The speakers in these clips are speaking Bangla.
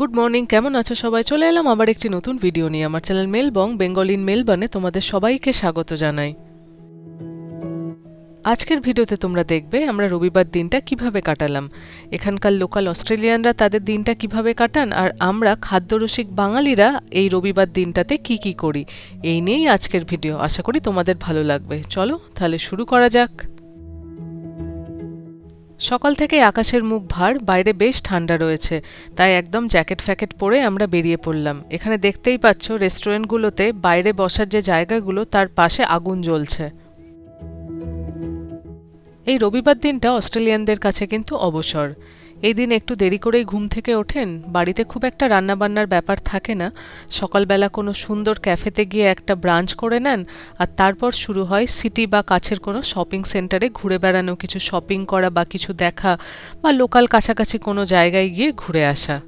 গুড মর্নিং কেমন আছো সবাই? চলে এলাম আবার একটি নতুন ভিডিও নিয়ে। আমার চ্যানেল মেলবং বেঙ্গল ইন মেলবানে তোমাদের সবাইকে স্বাগত জানাই। আজকের ভিডিওতে তোমরা দেখবে, আমরা রবিবার দিনটা কীভাবে কাটালাম। এখানকার লোকাল অস্ট্রেলিয়ানরা তাদের দিনটা কীভাবে কাটান, আর আমরা খাদ্যরসিক বাঙালিরা এই রবিবার দিনটাতে কি কি করি, এই নিয়েই আজকের ভিডিও আশা করি তোমাদের ভালো লাগবে। চলো, তাহলে শুরু করা যাক। সকাল থেকে আকাশের মুখ ভার, বাইরে বেশ ঠান্ডা রয়েছে, তাই একদম জ্যাকেট ফ্যাকেট পরে আমরা বেরিয়ে পড়লাম। এখানে দেখতেই পাচ্ছ, রেস্টুরেন্টগুলোতে বাইরে বসার যে জায়গাগুলো, তার পাশে আগুন জ্বলছে। এই রবিবার দিনটা অস্ট্রেলিয়ানদের কাছে কিন্তু অবসর। এই দিন একটু দেরি করেই ঘুম থেকে ওঠেন? বাড়িতে খুব একটা রান্নাবান্নার ব্যাপার থাকে না। সকালবেলা কোনো সুন্দর ক্যাফেতে গিয়ে একটা ব্রাঞ্চ করে নেন, আর তারপর শুরু হয় সিটি বা কাছের কোনো শপিং সেন্টারে ঘুরে বেড়ানো, কিছু শপিং করা বা কিছু দেখা, বা লোকাল কাছাকাছি কোনো জায়গায় গিয়ে ঘুরে আসা।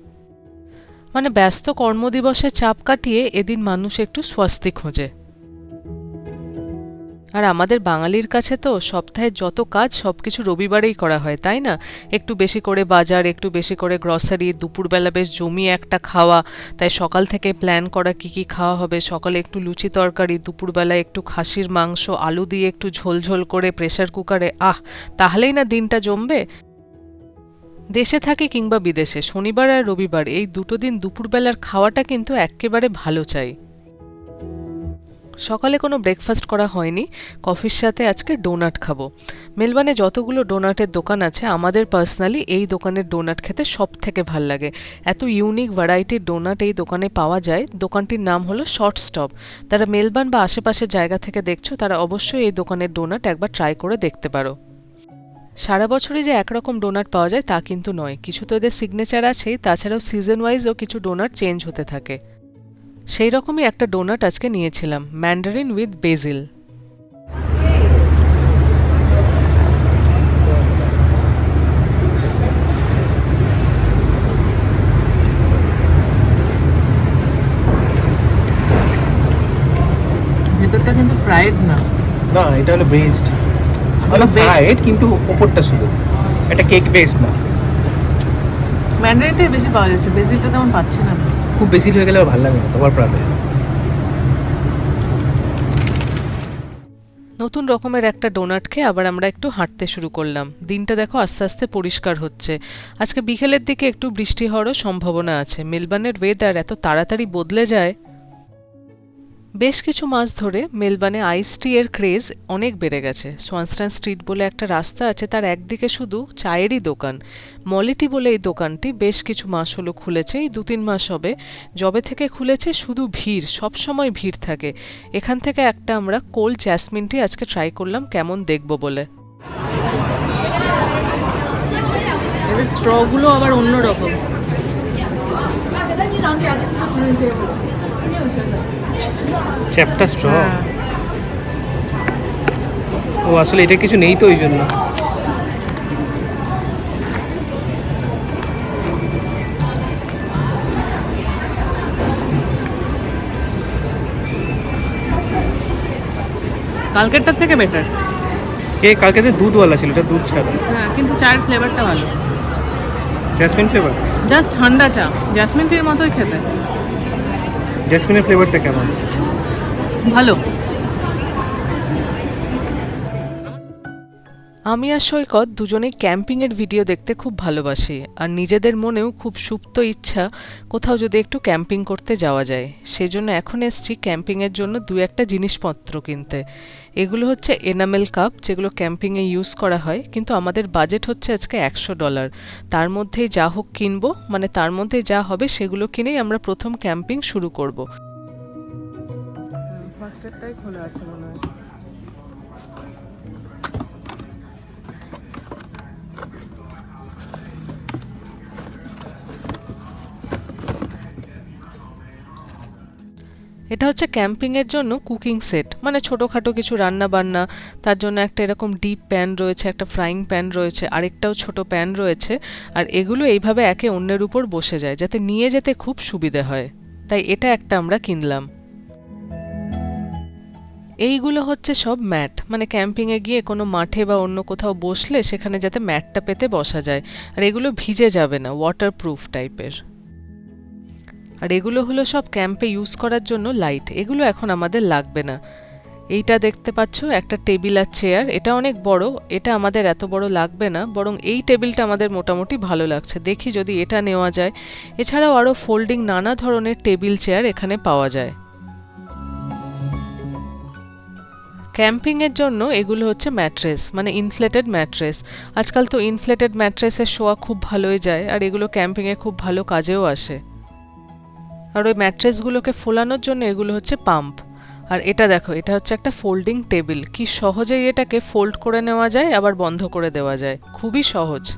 মানে ব্যস্ত কর্মদিবসের চাপ কাটিয়ে এদিন মানুষ একটু স্বস্তি খোঁজে। আর আমাদের বাঙালির কাছে তো সপ্তাহে যত কাজ সব কিছু রবিবারেই করা হয়, তাই না? একটু বেশি করে বাজার, একটু বেশি করে গ্রসারি দুপুরবেলা বেশ জমিয়ে একটা খাওয়া, তাই সকাল থেকে প্ল্যান করা কি কি খাওয়া হবে? সকালে একটু লুচি তরকারি, দুপুরবেলা একটু খাসির মাংস, আলু দিয়ে একটু ঝোল ঝোল করে প্রেশার কুকারে আহ! তাহলেই না দিনটা জমবে? দেশে থাকে কিংবা বিদেশে, শনিবার আর রবিবার, এই দুটো দিন দুপুরবেলার খাওয়াটা কিন্তু এক্কেবারে ভালো চাই। সকালে কোনো ব্রেকফাস্ট করা হয়নি। কফির সাথে আজকে ডোনাট খাব। মেলবানে যতগুলো ডোনাটের দোকান আছে, আমাদের পার্সোনালি এই দোকানের ডোনাট খেতে সব থেকে ভালো লাগে। এত ইউনিক ভ্যারাইটির ডোনাট এই দোকানে পাওয়া যায়। দোকানটির নাম হলো শর্ট স্টপ তারা মেলবান বা আশেপাশের জায়গা থেকে দেখছ, তারা অবশ্যই এই দোকানের ডোনাট একবার ট্রাই করে দেখতে পারো। সারা বছরই যে একরকম ডোনাট পাওয়া যায় তা কিন্তু নয়। কিছু তো এদের সিগনেচার আছেই, তাছাড়াও সিজন ওয়াইজও কিছু ডোনাট চেঞ্জ হতে থাকে। সেই রকমই একটা ডোনাট আজকে নিয়েছিলাম ম্যান্ডারিন উইথ বেজিল। ভেতরটা কিন্তু ফ্রাইড না। না এটা হলো ব্রেসড হলো ফ্রাইড কিন্তু ওপরটা শুধু। এটা কেক বেসড না। ম্যান্ডারিনটাই বেশি পাওয়া যাচ্ছে বেজিলটা তেমন পাচ্ছি না। খুব বেশি হয়ে গেলে ভালো লাগে না, তোমার প্রবলেম নতুন রকমের একটা ডোনাট খেয়ে আবার আমরা একটু হাঁটতে শুরু করলাম। দিনটা দেখো আস্তে আস্তে পরিষ্কার হচ্ছে। আজকে বিকেলের দিকে একটু বৃষ্টি হওয়ারও সম্ভাবনা আছে। মেলবানের ওয়েদার এত তাড়াতাড়ি বদলে যায়। বেশ কিছু মাস ধরে মেলবানে আইস টি এর ক্রেজ অনেক বেড়ে গেছে। সোয়ানস্টান স্ট্রিট বলে একটা রাস্তা আছে তার একদিকে শুধু চায়েরই দোকান। মলিটি বলে এই দোকানটি বেশ কিছু মাস হলো খুলেছে এই দু তিন মাস হবে। যবে থেকে খুলেছে শুধু ভিড় সব সময় ভিড় থাকে। এখান থেকে একটা আমরা কোল্ড জ্যাসমিনটি আজকে ট্রাই করলাম কেমন দেখব বলে। স্ট্রগুলো আবার অন্যরকম। চ্যাপটা স্ট্র ও আসলে এটা কিছু নেই তো ওই জন্য কালকেরটার থেকে বেটার কে? কালকে তো দুধওয়ালা ছিল এটা দুধ ছাড়া। হ্যাঁ কিন্তু চায়ের ফ্লেভারটা ভালো। জ্যাসমিন ফ্লেভার জাস্ট ঠান্ডা চা জাসমিন টির মতোই খেতে। জ্যাসমিনের ফ্লেভারটা কেমন? ভালো। আমি আর সৈকত দুজনেই ক্যাম্পিংয়ের ভিডিও দেখতে খুব ভালোবাসি, আর নিজেদের মনেও খুব সুপ্ত ইচ্ছা কোথাও যদি একটু ক্যাম্পিং করতে যাওয়া যায়। সেজন্য এখন এসছি ক্যাম্পিংয়ের জন্য দু একটা জিনিসপত্র কিনতে। এগুলো হচ্ছে এনামেল কাপ, যেগুলো ক্যাম্পিংয়ে ইউজ করা হয়, কিন্তু আমাদের বাজেট হচ্ছে আজকে একশো ডলার তার মধ্যেই যা হোক কিনবো মানে তার মধ্যে যা হবে সেগুলো কিনেই আমরা প্রথম ক্যাম্পিং শুরু করব। ফার্স্টেরটাই খোলা আছে মনে হয়। এটা হচ্ছে ক্যাম্পিংয়ের জন্য কুকিং সেট মানে ছোটোখাটো কিছু রান্না বান্না, তার জন্য একটা এরকম ডিপ প্যান রয়েছে, একটা ফ্রাইং প্যান রয়েছে, আরেকটাও ছোট প্যান রয়েছে, আর এগুলো এইভাবে একে অন্যের উপর বসে যায়, যাতে নিয়ে যেতে খুব সুবিধে হয়। তাই এটা একটা আমরা কিনলাম। এইগুলো হচ্ছে সব ম্যাট মানে ক্যাম্পিংয়ে গিয়ে কোনো মাঠে বা অন্য কোথাও বসলে সেখানে যাতে ম্যাটটা পেতে বসা যায়। আর এগুলো ভিজে যাবে না ওয়াটারপ্রুফ টাইপের আর এগুলো হলো সব ক্যাম্পে ইউজ করার জন্য লাইট এগুলো এখন আমাদের লাগবে না। এইটা দেখতে পাচ্ছ, একটা টেবিল আর চেয়ার এটা অনেক বড়, এটা আমাদের এত বড় লাগবে না, বরং এই টেবিলটা আমাদের মোটামুটি ভালো লাগছে। দেখি যদি এটা নেওয়া যায়। এছাড়াও আরও ফোল্ডিং নানা ধরনের টেবিল চেয়ার এখানে পাওয়া যায়। ক্যাম্পিংয়ের জন্য এগুলো হচ্ছে ম্যাট্রেস মানে ইনফ্লেটেড ম্যাট্রেস আজকাল তো ইনফ্লেটেড ম্যাট্রেসের শোয়া খুব ভালোই যায়, আর এগুলো ক্যাম্পিংয়ে খুব ভালো কাজেও আসে। আর ওই ম্যাট্রেসগুলোকে ফোলানোর জন্য এগুলো হচ্ছে পাম্প। আর এটা দেখো, এটা হচ্ছে একটা ফোল্ডিং টেবিল। কি সহজেই এটাকে ফোল্ড করে নেওয়া যায়, আবার বন্ধ করে দেওয়া যায়। খুবই সহজ।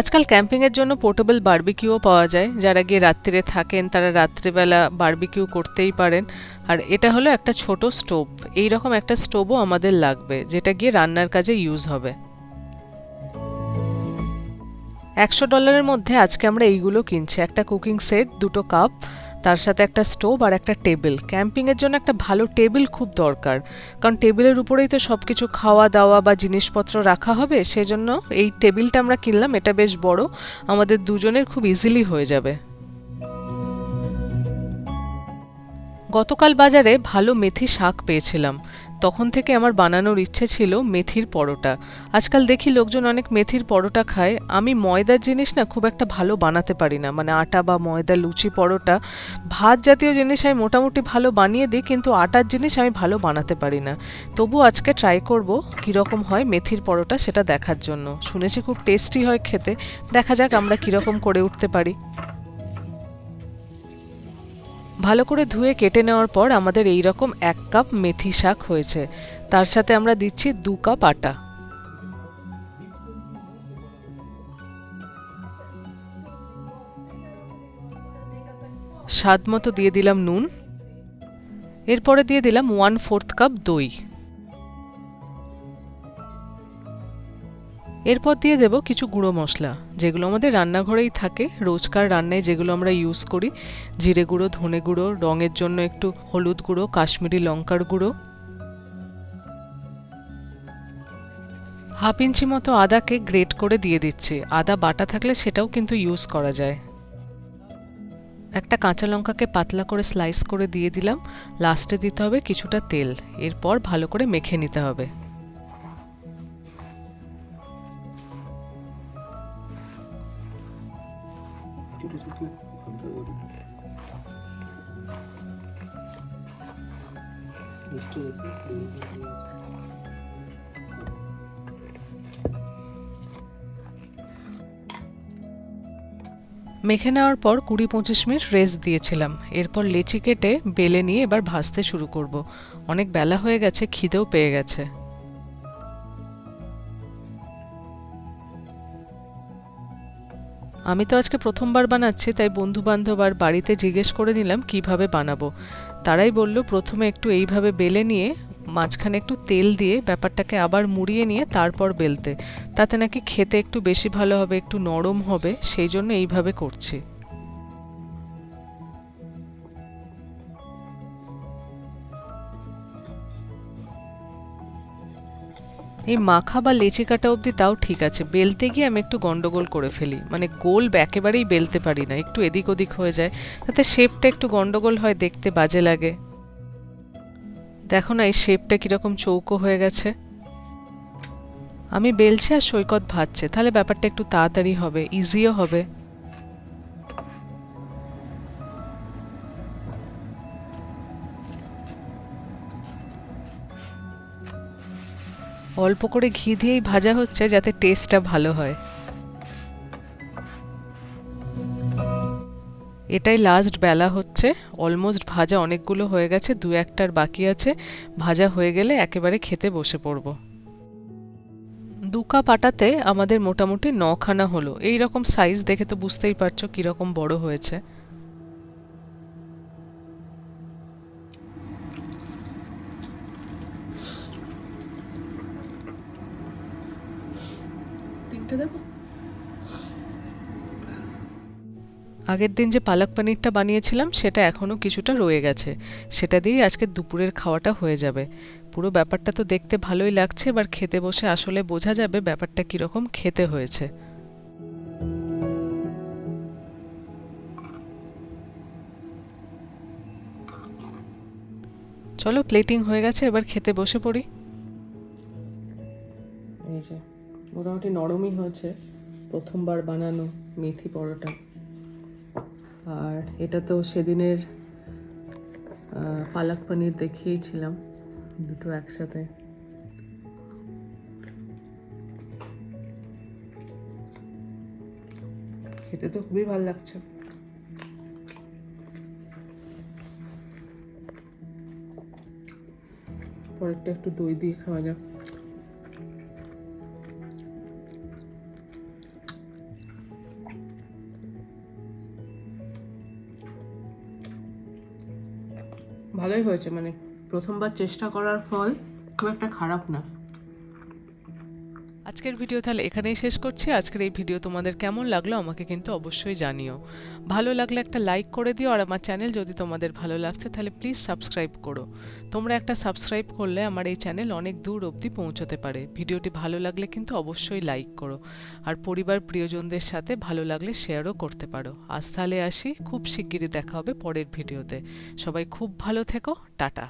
আজকাল ক্যাম্পিংয়ের জন্য পোর্টেবল বারবিকিউও পাওয়া যায়। যারা গিয়ে রাত্রিরে থাকেন, তারা রাত্রিবেলা বারবিকিউ করতেই পারেন। আর এটা হলো একটা ছোট স্টোভ। এই রকম একটা স্টোভও আমাদের লাগবে, যেটা গিয়ে রান্নার কাজে ইউজ হবে। একশো ডলারের মধ্যে আজকে আমরা এইগুলো কিনছি। একটা কুকিং সেট, দুটো কাপ তার সাথে একটা স্টোভ আর একটা টেবিল। ক্যাম্পিংয়ের জন্য একটা ভালো টেবিল খুব দরকার। কারণ টেবিলের উপরেই তো সব কিছু খাওয়া দাওয়া বা জিনিসপত্র রাখা হবে, সেজন্য এই টেবিলটা আমরা কিনলাম, এটা বেশ বড়। আমাদের দুজনের খুব ইজিলি হয়ে যাবে। গতকাল বাজারে ভালো মেথি শাক পেয়েছিলাম। তখন থেকে আমার বানানোর ইচ্ছে ছিল মেথির পরোটা। আজকাল দেখি লোকজন অনেক মেথির পরোটা খায়। আমি ময়দার জিনিস না খুব একটা ভালো বানাতে পারি না। মানে আটা বা ময়দা, লুচি পরোটা, ভাত জাতীয় জিনিস আমি মোটামুটি ভালো বানিয়ে দিই, কিন্তু আটার জিনিস আমি ভালো বানাতে পারি না। তবু আজকে ট্রাই করব কীরকম হয় মেথির পরোটা সেটা দেখার জন্য। শুনেছি খুব টেস্টি হয় খেতে। দেখা যাক আমরা কীরকম করে উঠতে পারি। ভালো করে ধুয়ে কেটে নেওয়ার পর আমাদের এই রকম এক কাপ মেথি শাক হয়েছে। তার সাথে আমরা দিচ্ছি দু কাপ আটা। স্বাদ মতো দিয়ে দিলাম নুন। এরপরে দিয়ে দিলাম ওয়ান ফোর্থ কাপ দই। এরপর দিয়ে দেব কিছু গুঁড়ো মশলা, যেগুলো আমাদের রান্নাঘরেই থাকে। রোজকার রান্নায় যেগুলো আমরা ইউজ করি, জিরে গুঁড়ো, ধনে গুঁড়ো, রঙের জন্য একটু হলুদ গুঁড়ো, কাশ্মীরি লঙ্কার গুঁড়ো। হাফ ইঞ্চি মতো আদাকে গ্রেট করে দিয়ে দিচ্ছি। আদা বাটা থাকলে সেটাও কিন্তু ইউজ করা যায়। একটা কাঁচা লঙ্কাকে পাতলা করে স্লাইস করে দিয়ে দিলাম। লাস্টে দিতে হবে কিছুটা তেল। এরপর ভালো করে মেখে নিতে হবে। মেখে নেওয়ার পর কুড়ি পঁচিশ মিনিট রেস্ট দিয়েছিলাম। এরপর লেচি কেটে বেলে নিয়ে এবার ভাজতে শুরু করব। অনেক বেলা হয়ে গেছে, খিদেও পেয়ে গেছে। আমি তো আজকে প্রথমবার বানাচ্ছি, তাই বন্ধু বান্ধব আর বাড়িতে জিজ্ঞেস করে নিলাম কীভাবে বানাবো। তারাই বলল, প্রথমে একটু এইভাবে বেলে নিয়ে, মাঝখানে একটু তেল দিয়ে ব্যাপারটাকে আবার মুড়িয়ে নিয়ে তারপর বেলতে। তাতে নাকি খেতে একটু বেশি ভালো হবে, একটু নরম হবে, সেই জন্য এইভাবে করছি। এই মাখা বা লেচি কাটা অবধি তাও ঠিক আছে। বেলতে গিয়ে আমি একটু গন্ডগোল করে ফেলি। মানে গোল একেবারেই বেলতে পারি না। একটু এদিক ওদিক হয়ে যায়। তাতে শেপটা একটু গন্ডগোল হয়, দেখতে বাজে লাগে। দেখো না, এই শেপটা কীরকম চৌকো হয়ে গেছে। আমি বেলছি আর সৈকত ভাজছে। তাহলে ব্যাপারটা একটু তাড়াতাড়ি হবে ইজিও হবে। অল্প করে ঘি দিয়েই ভাজা হচ্ছে যাতে টেস্টটা ভালো হয়। এটাই লাস্ট বেলা হচ্ছে। অলমোস্ট ভাজা অনেকগুলো হয়ে গেছে, দু একটার বাকি আছে। ভাজা হয়ে গেলে একেবারে খেতে বসে পড়ব। দু কাপ আটাতে আমাদের মোটামুটি নখানা হলো। এই রকম সাইজ দেখে তো বুঝতেই পারছ কীরকম বড় হয়েছে। করতে দেবো? আগের দিন যে পালক পনিরটা বানিয়েছিলাম সেটা এখনও কিছুটা রয়ে গেছে। সেটা দিয়েই আজকে দুপুরের খাওয়াটা হয়ে যাবে। পুরো ব্যাপারটা তো দেখতে ভালোই লাগছে এবার খেতে বসে আসলে বোঝা যাবে ব্যাপারটা কীরকম খেতে হয়েছে। চলো প্লেটিং হয়ে গেছে এবার খেতে বসে পড়ি। এই যে। মোটামুটি নরমই হয়েছে। প্রথমবার বানানো মেথি পরোটা। আর এটা তো সেদিনের পালক পনির দেখিয়েছিলাম দুটো একসাথে। খেতে তো খুবই ভালো লাগছে। পরেরটা একটু দই দিয়ে খাওয়া যাক। ভালোই হয়েছে মানে প্রথমবার চেষ্টা করার ফল খুব একটা খারাপ না। আজকের ভিডিও তাহলে এখানেই শেষ করছি। আজকের এই ভিডিও তোমাদের কেমন লাগল আমাকে কিন্তু অবশ্যই জানিও। ভালো লাগলে একটা লাইক করে দিও, আর আমার চ্যানেল যদি তোমাদের ভালো লাগছে তাহলে প্লিজ সাবস্ক্রাইব করো। তোমরা একটা সাবস্ক্রাইব করলে আমার এই চ্যানেল অনেক দূর অবধি পৌঁছতে পারে। ভিডিওটি ভালো লাগলে কিন্তু অবশ্যই লাইক করো, আর পরিবার প্রিয়জনদের সাথে ভালো লাগলে শেয়ারও করতে পারো। আজ তাহলে আসি, খুব শিগগিরই দেখা হবে পরের ভিডিওতে। সবাই খুব ভালো থেকো, টাটা।